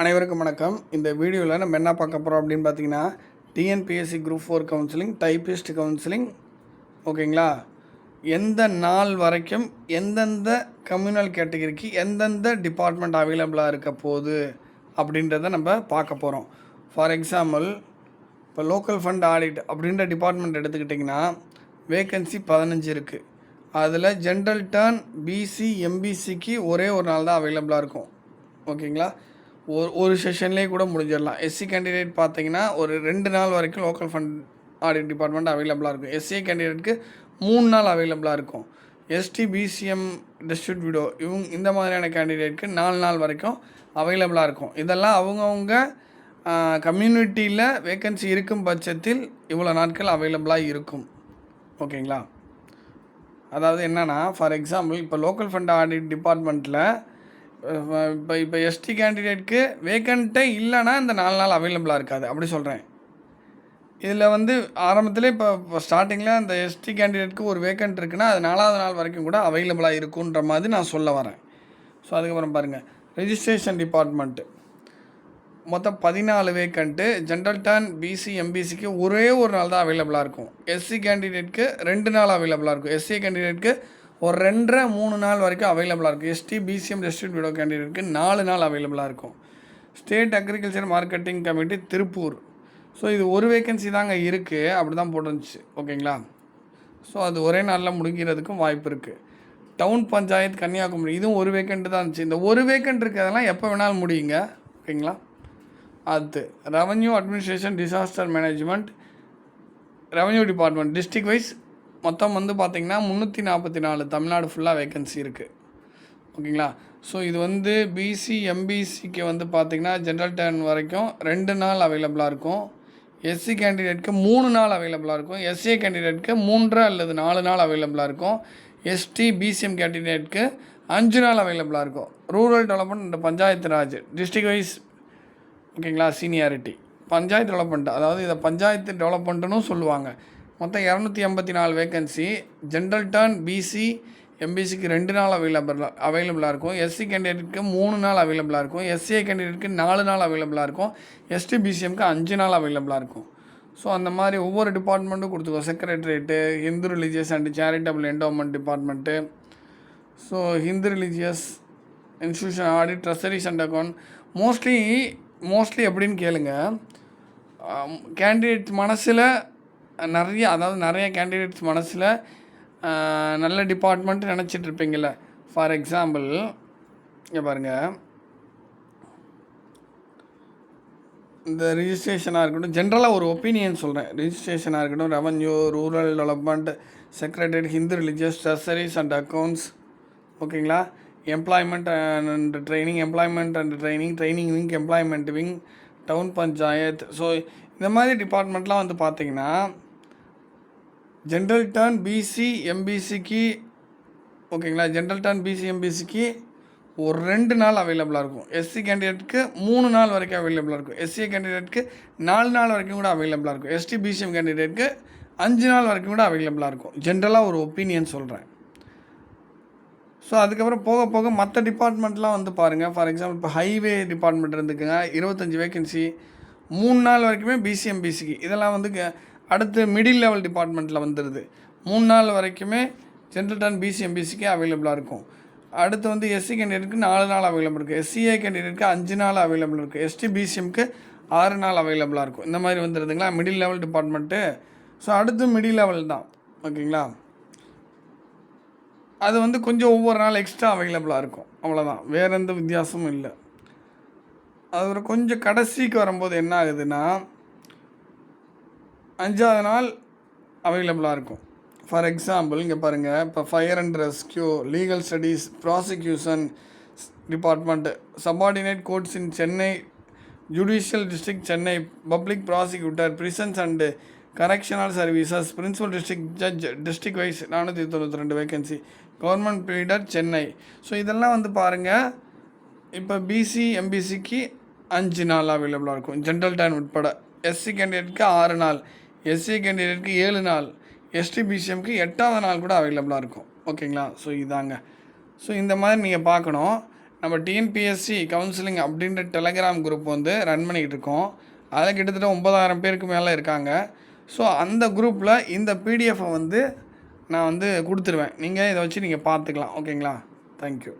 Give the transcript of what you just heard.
அனைவருக்கும் வணக்கம். இந்த வீடியோவில் நம்ம என்ன பார்க்க போகிறோம் அப்படின்னு பார்த்தீங்கன்னா TNPSC group four counselling typist counselling ஓகேங்களா? எந்த நாள் வரைக்கும் எந்தெந்த கம்யூனல் கேட்டகரிக்கு எந்தெந்த டிபார்ட்மெண்ட் அவைலபிளாக இருக்க போகுது அப்படின்றத நம்ம பார்க்க போகிறோம் ஃபார் எக்ஸாம்பிள் இப்போ லோக்கல் ஃபண்ட் ஆடிட் அப்படின்ற டிபார்ட்மெண்ட் எடுத்துக்கிட்டிங்கன்னா வேக்கன்சி பதினஞ்சு இருக்குது அதில் ஜென்ரல் டர்ன் பிசி எம்பிசிக்கு ஒரே ஒரு நாள் தான் அவைலபிளாக இருக்கும். ஓகேங்களா? ஒரு ஒரு செஷன்லேயே கூட முடிஞ்சிடலாம். எஸ்சி கேண்டிடேட் பார்த்தீங்கன்னா ஒரு ரெண்டு நாள் வரைக்கும் லோக்கல் ஃபண்ட் ஆடிட் டிபார்ட்மெண்ட் அவைலபிளாக இருக்கும். எஸ்சி கேண்டிடேட்டுக்கு மூணு நாள் அவைலபிளாக இருக்கும். எஸ்டி பிசிஎம் டிஸ்ட்ரிக்ட் விடோ இவங்க இந்த மாதிரியான கேண்டிடேட்க்கு நாலு நாள் வரைக்கும் அவைலபிளாக இருக்கும். இதெல்லாம் அவங்கவுங்க கம்யூனிட்டியில் வேக்கன்சி இருக்கும் பட்சத்தில் இவ்வளோ நாட்கள் அவைலபிளாக இருக்கும். ஓகேங்களா? அதாவது என்னென்னா ஃபார் எக்ஸாம்பிள் இப்போ லோக்கல் ஃபண்ட் ஆடிட் டிபார்ட்மெண்ட்டில் இப்போ இப்போ எஸ்டி கேண்டிடேட்க்கு வேக்கண்ட்டே இல்லைன்னா இந்த நாலு நாள் அவைலபிளாக இருக்காது. அப்படி சொல்கிறேன் இதில் வந்து ஆரம்பத்தில் இப்போ இப்போ ஸ்டார்டிங்கில் அந்த எஸ்டி கேண்டிடேட்க்கு ஒரு வேக்கண்ட் இருக்குன்னா அது நாலாவது நாள் வரைக்கும் கூட அவைலபிளாக இருக்குன்ற மாதிரி நான் சொல்ல வரேன். ஸோ அதுக்கப்புறம் பாருங்கள் ரிஜிஸ்ட்ரேஷன் டிபார்ட்மெண்ட்டு மொத்தம் பதினாலு வேக்கண்ட்டு ஜென்ரல் டர்ன் பிசி எம்பிசிக்கு ஒரே ஒரு நாள் தான் அவைலபிளாக இருக்கும். எஸ்சி கேண்டிடேட்க்கு ரெண்டு நாள் அவைலபிளாக இருக்கும். எஸ்சி கேண்டிடேட்க்கு ஒரு ரெண்டரை மூணு நாள் வரைக்கும் அவைலபிளாக இருக்கும். எஸ்டி பிசிஎம் டிஸ்ட்ரிக்ட் விடோ கேண்டிடேட்க்கு நாலு நாள் அவைலபிளாக இருக்கும். State agriculture marketing committee Tiruppur so இது ஒரு வேக்கன்சி தாங்க இருக்குது அப்படி தான் போட்டுருந்துச்சு. ஓகேங்களா? ஸோ அது ஒரே நாளில் முடிக்கிறதுக்கும் வாய்ப்பு இருக்குது டவுன் பஞ்சாயத்து கன்னியாகுமரி இதுவும் ஒரு வேக்கண்ட்டு தான் இருந்துச்சு. இந்த ஒரு வேக்கண்ட் இருக்கிறதெல்லாம் எப்போ வேணாலும் முடியுங்க. ஓகேங்களா? அடுத்து revenue administration disaster management revenue department district wise மொத்தம் வந்து பார்த்திங்கன்னா முந்நூற்றி நாற்பத்தி நாலு தமிழ்நாடு ஃபுல்லாக வேக்கன்சி இருக்குது ஓகேங்களா? ஸோ இது வந்து பிசி எம்பிசிக்கு வந்து பார்த்திங்கன்னா ஜென்ரல் டர்ன் வரைக்கும் ரெண்டு நாள் அவைலபிளாக இருக்கும். எஸ்சி கேண்டிடேட்க்கு மூணு நாள் அவைலபிளாக இருக்கும். எஸ்சிஏ கேண்டிடேட்க்கு மூன்று அல்லது நாலு நாள் அவைலபிளாக இருக்கும். எஸ்டி பிசிஎம் கேண்டிடேட்க்கு அஞ்சு நாள் அவைலபிளாக இருக்கும். Rural development and Panchayat Raj district wise ஓகேங்களா சீனியாரிட்டி பஞ்சாயத்து டெவலப்மெண்ட் அதாவது இதை பஞ்சாயத்து டெவலப்மெண்ட்டுன்னு சொல்லுவாங்க. மொத்தம் இரநூத்தி எண்பத்தி நாலு வேகன்சி ஜென்ரல் டர்ன் பிசி எம்பிசிக்கு ரெண்டு நாள் அவைலபிள் அவைலபிளாக இருக்கும். எஸ்சி கேண்டிடேட்டுக்கு மூணு நாள் அவைலபிளாக இருக்கும். எஸ்சிஏ கேண்டிடேட்டுக்கு நாலு நாள் அவைலபிளாக இருக்கும். எஸ்டி பிசிஎம்க்கு அஞ்சு நாள் அவைலபிளாக இருக்கும். ஸோ அந்த மாதிரி ஒவ்வொரு டிபார்ட்மெண்ட்டும் கொடுத்துக்கோ. Secretariat Hindu religious and charitable endowment department so Hindu religious institution audit treasuries and account mostly mostly எப்படின்னு கேளுங்க. கேண்டிடேட் மனசில் நிறைய அதாவது நிறைய கேண்டிடேட்ஸ் மனசில் நல்ல டிபார்ட்மெண்ட் நினச்சிட்டு இருப்பீங்கள்ல ஃபார் எக்ஸாம்பிள் இங்கே பாருங்கள் இந்த ரிஜிஸ்ட்ரேஷனாக இருக்கட்டும் ஜென்ரலாக ஒரு ஒப்பீனியன் சொல்கிறேன் ரிஜிஸ்ட்ரேஷனாக இருக்கட்டும் revenue rural development secretary Hindu religious treasuries and accounts ஓகேங்களா? Employment and training employment and training training wing employment wing town panchayat so இந்த மாதிரி டிபார்ட்மெண்ட்லாம் வந்து பார்த்திங்கன்னா ஜென்ரல் டர்ன் பிசி எம்பிசிக்கு ஓகேங்களா? ஜென்ரல் டர்ன் பிசி எம்பிசிக்கு ஒரு ரெண்டு நாள் அவைலபிளாக இருக்கும். எஸ்சி கேண்டிடேட்க்கு மூணு நாள் வரைக்கும் அவைலபிளாக இருக்கும். எஸ்சி கேண்டிடேட்க்கு நாலு நாள் வரைக்கும் கூட அவைலபிளாக இருக்கும். எஸ்டி பிசிஎம் கேண்டிடேட்க்கு அஞ்சு நாள் வரைக்கும் கூட அவைலபிளாக இருக்கும். ஜென்ரலாக ஒரு ஒப்பீனியன் சொல்கிறேன் ஸோ அதுக்கப்புறம் போக போக மற்ற டிபார்ட்மெண்ட்லாம் வந்து பாருங்கள் ஃபார் எக்ஸாம்பிள் இப்போ ஹைவே டிபார்ட்மெண்ட் இருந்துக்குங்க. இருபத்தஞ்சி வேகன்சி மூணு நாள் வரைக்குமே பிசிஎம்பிசிக்கு இதெல்லாம் வந்து க- அடுத்து மிடில் லெவல் டிபார்ட்மெண்ட்டில் வந்துடுது மூணு நாள் வரைக்குமே ஜென்ரல் டர்ன் பிசிஎம் அவைலபிளாக இருக்கும். அடுத்து வந்து எஸ்சி கேண்டிடேட்டுக்கு நாலு நாள் அவைலபிள் இருக்குது எஸ்சிஏ கேண்டிடேட்டுக்கு அஞ்சு நாள் அவைலபிள் இருக்குது எஸ்டி பிசிஎம்க்கு ஆறு நாள் அவைலபிளாக இருக்கும். இந்த மாதிரி வந்துடுதுங்களா மிடில் லெவல் டிபார்ட்மெண்ட்டு ஸோ அடுத்து மிடில் லெவல் தான். ஓகேங்களா? அது வந்து கொஞ்சம் ஒவ்வொரு நாள் எக்ஸ்ட்ரா அவைலபிளாக இருக்கும். அவ்வளோதான் வேறு எந்த வித்தியாசமும் இல்லை. அது ஒரு கொஞ்சம் கடைசிக்கு வரும்போது என்ன ஆகுதுன்னா அஞ்சாவது நாள் அவைலபிளாக இருக்கும். ஃபார் எக்ஸாம்பிள் இங்கே பாருங்கள் இப்போ fire and rescue legal studies prosecution department subordinate courts in Chennai judicial district Chennai public prosecutor prisons and correctional services principal district judge district wise நானூற்றி தொண்ணூற்றி ரெண்டு வேகன்சி கவர்மெண்ட் பீரியடர் சென்னை ஸோ இதெல்லாம் வந்து பாருங்கள் இப்போ பிசி எம்பிசிக்கு அஞ்சு நாள் அவைலபிளாக இருக்கும். ஜென்ரல் டைம் உட்பட. எஸ்சி கேண்டிடேட்க்கு ஆறு நாள். எஸ்சி கேண்டிடேட்க்கு ஏழு நாள் எஸ்டிபிசிஎம்க்கு எட்டாவது நாள் கூட அவைலபிளாக இருக்கும். ஓகேங்களா? ஸோ இதாங்க. ஸோ இந்த மாதிரி நீங்கள் பார்க்கணும். நம்ம டிஎன்பிஎஸ்சி கவுன்சிலிங் அப்படின்ற டெலகிராம் குரூப் வந்து ரன் பண்ணிக்கிட்டு இருக்கோம். அதில் கிட்டத்தட்ட ஒன்பதாயிரம் பேருக்கு மேலே இருக்காங்க. ஸோ அந்த குரூப்பில் இந்த பிடிஎஃப்பை வந்து நான் வந்து கொடுத்துருவேன். நீங்கள் இதை வச்சு நீங்கள் பார்த்துக்கலாம். ஓகேங்களா? தேங்க்யூ